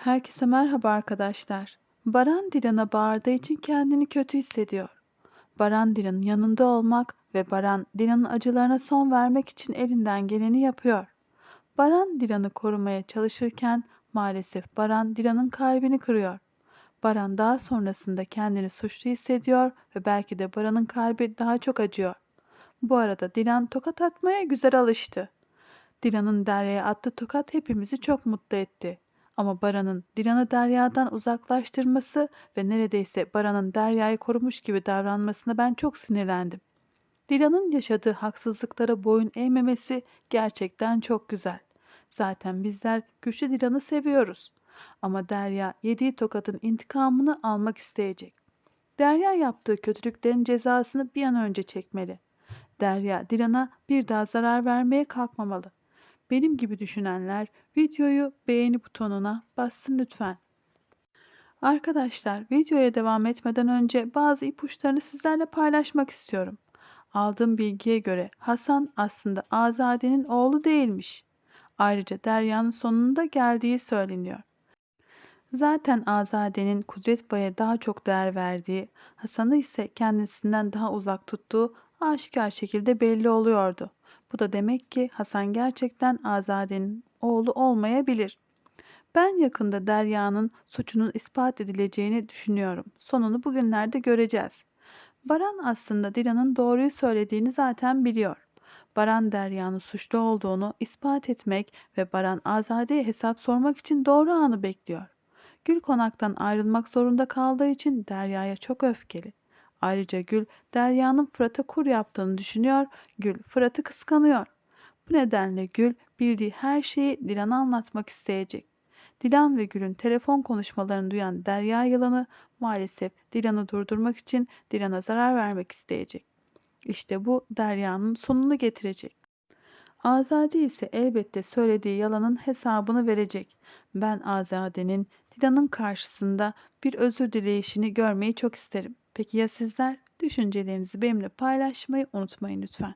Herkese merhaba arkadaşlar. Baran Dilan'a bağırdığı için kendini kötü hissediyor. Baran Dilan'ın yanında olmak ve Baran Dilan'ın acılarına son vermek için elinden geleni yapıyor. Baran Dilan'ı korumaya çalışırken maalesef Baran Dilan'ın kalbini kırıyor. Baran daha sonrasında kendini suçlu hissediyor ve belki de Baran'ın kalbi daha çok acıyor. Bu arada Dilan tokat atmaya güzel alıştı. Dilan'ın Derya'ya attığı tokat hepimizi çok mutlu etti. Ama Baran'ın Dilan'ı Derya'dan uzaklaştırması ve neredeyse Baran'ın Derya'yı korumuş gibi davranmasına ben çok sinirlendim. Dilan'ın yaşadığı haksızlıklara boyun eğmemesi gerçekten çok güzel. Zaten bizler güçlü Dilan'ı seviyoruz. Ama Derya yediği tokatın intikamını almak isteyecek. Derya yaptığı kötülüklerin cezasını bir an önce çekmeli. Derya Dilan'a bir daha zarar vermeye kalkmamalı. Benim gibi düşünenler videoyu beğeni butonuna bassın lütfen. Arkadaşlar videoya devam etmeden önce bazı ipuçlarını sizlerle paylaşmak istiyorum. Aldığım bilgiye göre Hasan aslında Azade'nin oğlu değilmiş. Ayrıca Derya'nın sonunda geldiği söyleniyor. Zaten Azade'nin Kudret Bay'a daha çok değer verdiği, Hasan'ı ise kendisinden daha uzak tuttuğu aşikar şekilde belli oluyordu. Bu da demek ki Hasan gerçekten Azade'nin oğlu olmayabilir. Ben yakında Derya'nın suçunun ispat edileceğini düşünüyorum. Sonunu bugünlerde göreceğiz. Baran aslında Dilan'ın doğruyu söylediğini zaten biliyor. Baran Derya'nın suçlu olduğunu ispat etmek ve Baran Azade'ye hesap sormak için doğru anı bekliyor. Gül konaktan ayrılmak zorunda kaldığı için Derya'ya çok öfkeli. Ayrıca Gül Derya'nın Fırat'a kur yaptığını düşünüyor, Gül Fırat'ı kıskanıyor. Bu nedenle Gül bildiği her şeyi Dilan'a anlatmak isteyecek. Dilan ve Gül'ün telefon konuşmalarını duyan Derya yılanı maalesef Dilan'ı durdurmak için Dilan'a zarar vermek isteyecek. İşte bu Derya'nın sonunu getirecek. Azade ise elbette söylediği yalanın hesabını verecek. Ben Azade'nin Dilan'ın karşısında bir özür dileyişini görmeyi çok isterim. Peki ya sizler? Düşüncelerinizi benimle paylaşmayı unutmayın lütfen.